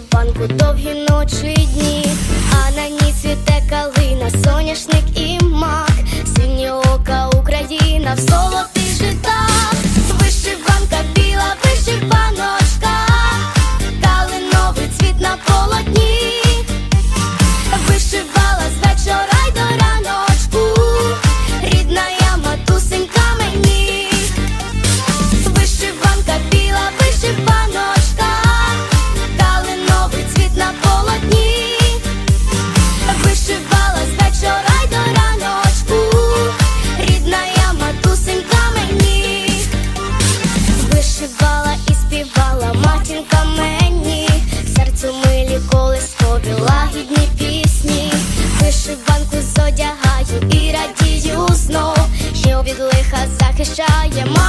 Банку довгі ночі і дні, а на ній цвіте калина, соняшник і мак, синє ока Україна в соло. Колискові лагідні пісні, вишиванку зодягаю і радію знов, що від лиха захищає мамина